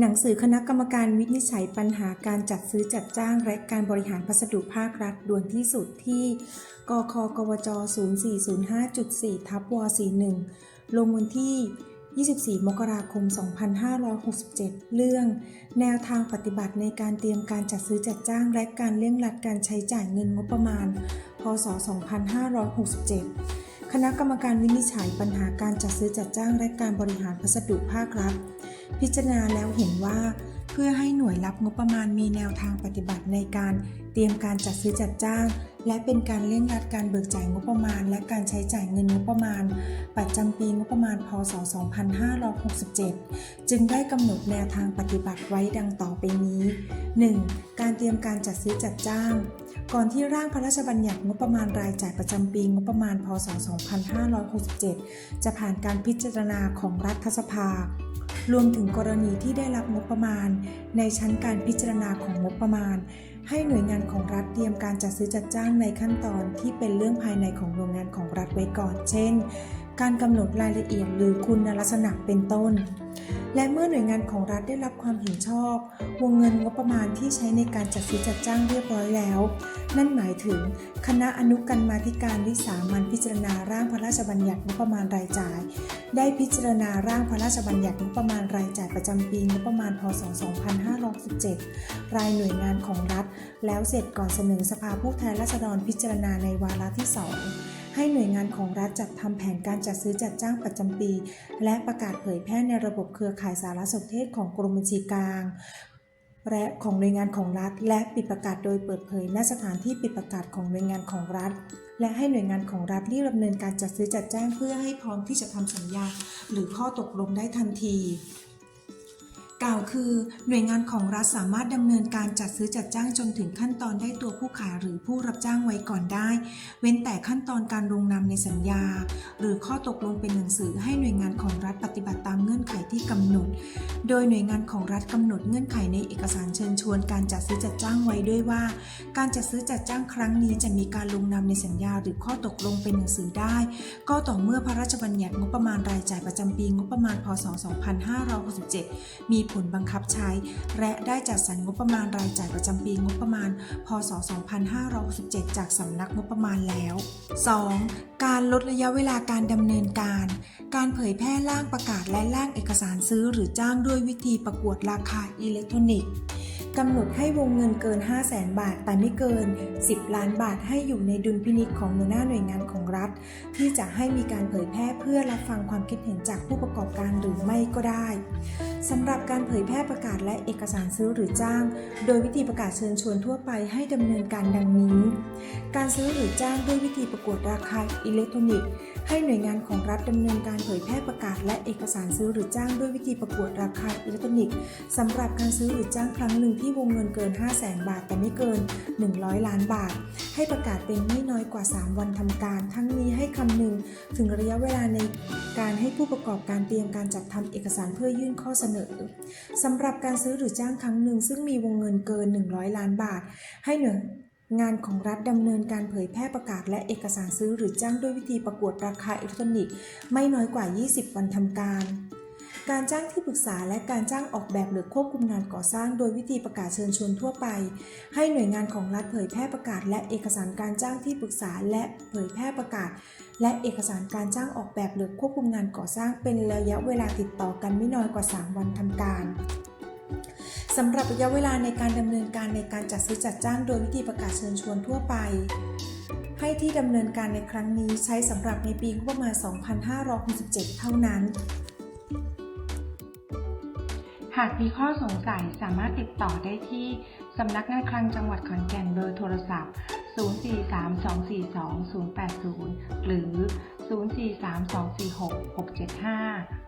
หนังสือคณะกรรมการวินิจฉัยปัญหาการจัดซื้อจัดจ้าง และการบริหารพัสดุภาครัฐด่วนที่สุดที่ กคกวจ 0405.4 ทับว41 ลงวันที่ 24 มกราคม 2567 เรื่อง แนวทางปฏิบัติในการเตรียมการจัดซื้อจัดจ้าง และการเร่งรัดการใช้จ่ายเงินงบประมาณ พศ 2567 คณะกรรมการวินิจฉัยปัญหาการจัดซื้อจัดจ้างและการบริหารพัสดุภาครัฐ พิจารณาแล้วเห็นว่า เพื่อให้หน่วยรับงบประมาณมีแนวทางปฏิบัติในการเตรียมการจัดซื้อจัดจ้าง และเป็นการเร่งรัดการเบิกจ่ายงบประมาณ และการใช้จ่ายเงินงบประมาณ ประจำปีงบประมาณ พศ 2567 จึงได้กำหนดแนวทางปฏิบัติไว้ดังต่อไปนี้ 1. การเตรียมการจัดซื้อจัดจ้าง ก่อนที่ร่างพระราชบัญญัติงบประมาณรายจ่ายประจำปีงบประมาณ พศ 2567 จะผ่านการพิจารณาของรัฐสภารวมถึงกรณีที่ได้รับงบประมาณ ในชั้นการพิจารณาของงบประมาณ ให้หน่วยงานของรัฐเตรียมการจัดซื้อจัดจ้างในขั้นตอนที่เป็นเรื่องภายในของโรงงานของรัฐไว้ก่อน เช่น การกำหนดรายละเอียดหรือคุณลักษณะเป็นต้น และเมื่อหน่วยงานของรัฐได้รับความเห็นชอบ วงเงินงบประมาณที่ใช้ในการจัดซื้อจัดจ้างเรียบร้อยแล้ว นั่นหมายถึงคณะอนุกรรมาธิการวิสามันพิจารณาร่างพระราชบัญญัติงบประมาณรายจ่าย ได้พิจารณาร่างพระราชบัญญัติงบประมาณรายจ่ายประจำปีงบประมาณพศ 2567 รายหน่วยงานของรัฐ แล้วเสร็จก่อนเสนอสภาผู้แทนราษฎรพิจารณาในวาระที่ 2 ให้หน่วยงานของรัฐจัดทำแผนการจัดซื้อจัดจ้างประจำปี และประกาศเผยแพร่ในระบบเครือข่ายสารสนเทศของกรมบัญชีกลางและของหน่วยงานของรัฐ และปิดประกาศโดยเปิดเผยณสถานที่ปิดประกาศของหน่วยงานของรัฐ และให้หน่วยงานของรัฐรีบดำเนินการจัดซื้อจัดจ้างเพื่อให้พร้อมที่จะทำสัญญา หรือข้อตกลงได้ทันที กล่าวคือ หน่วยงานของรัฐสามารถดำเนินการจัดซื้อจัดจ้างจนถึงขั้นตอนได้ตัวผู้ขายหรือผู้รับจ้างไว้ก่อนได้ เว้นแต่ขั้นตอนการลงนามในสัญญา หรือข้อตกลงเป็นหนังสือให้หน่วยงานของรัฐปฏิบัติตามเงื่อนไขที่กำหนด โดยหน่วยงานของรัฐกำหนดเงื่อนไขในเอกสารเชิญชวนการจัดซื้อจัดจ้างไว้ด้วยว่า การจัดซื้อจัดจ้างครั้งนี้จะมีการลงนามในสัญญาหรือข้อตกลงเป็นหนังสือได้ ก็ต่อเมื่อพระราชบัญญัติงบประมาณรายจ่ายประจำปีงบประมาณพศ 2567 มีผลบังคับใช้ และได้จัดสรรงบประมาณรายจ่ายประจำปีงบประมาณ พศ 2567 จากสำนักงบประมาณแล้ว 2. การลดระยะเวลาการดำเนินการ การเผยแพร่ร่างประกาศและร่างเอกสารซื้อหรือจ้างด้วยวิธีประกวดราคาอิเล็กทรอนิกส์ กำหนดให้วงเงินเกิน 5 0 0แสนบาท แต่ไม่เกิน 10 ล้านบาทให้อยู่ในดุลพินิจของหัวหน้าหน่วยงานของรัฐ ที่จะให้มีการเผยแพร่เพื่อรับฟังความคิดเห็นจากผู้ประกอบการหรือไม่ก็ได้สำหรับการเผยแพร่ประกาศและเอกสารซื้อหรือจ้าง โดยวิธีประกาศเชิญชวนทั่วไปให้ดำเนินการดังนี้ การซื้อหรือจ้างด้วยวิธีประกวดราคาอิเล็กทรอนิกส์ ให้หน่วยงานของรัฐดำเนินการเผยแพร่ประกาศและเอกสารซื้อหรือจ้างด้วยวิธีประกวดราคาอิเล็กทรอนิกส์สำหรับการซื้อหรือจ้างครั้งหนึ่งที่วงเงินเกิน 5 0 0แสนบาท แต่ไม่เกิน 100 ล้านบาท ให้ประกาศเป็นไม่น้อยกว่า 3 วันทำการ ทั้งนี้ให้คำนึงถึงระยะเวลาในการให้ผู้ประกอบการเตรียมการจัดทำเอกสารเพื่อยื่นข้อเสนอสำหรับการซื้อหรือจ้างครั้งหนึ่ง ซึ่งมีวงเงินเกิน 100 ล้านบาท ให้หน่วยงานของรัฐดำเนินการเผยแพร่ประกาศและเอกสารซื้อหรือจ้างด้วยวิธีประกวดราคาอิเล็กทรอนิกส์ไม่น้อยกว่า 20 วันทำการ การจ้างที่ปรึกษาและการจ้างออกแบบหรือควบคุมงานก่อสร้าง โดยวิธีประกาศเชิญชวนทั่วไป ให้หน่วยงานของรัฐเผยแพร่ประกาศ และเอกสารการจ้างที่ปรึกษาและเผยแพร่ประกาศ และเอกสารการจ้างออกแบบหรือควบคุมงานก่อสร้าง เป็นระยะเวลาติดต่อกันไม่น้อยกว่า 3 วันทำการสำหรับระยะเวลาในการดำเนินการในการจัดซื้อจัดจ้างโดยวิธีประกาศเชิญชวนทั่วไป ให้ที่ดำเนินการในครั้งนี้ใช้สำหรับในปีงบประมาณ 2567 เท่านั้น หากมีข้อสงสัยสามารถติดต่อได้ที่สำนักงานคลังจังหวัดขอนแก่นเบอร์โทรศัพท์ 043-242-080 หรือ 043-246-675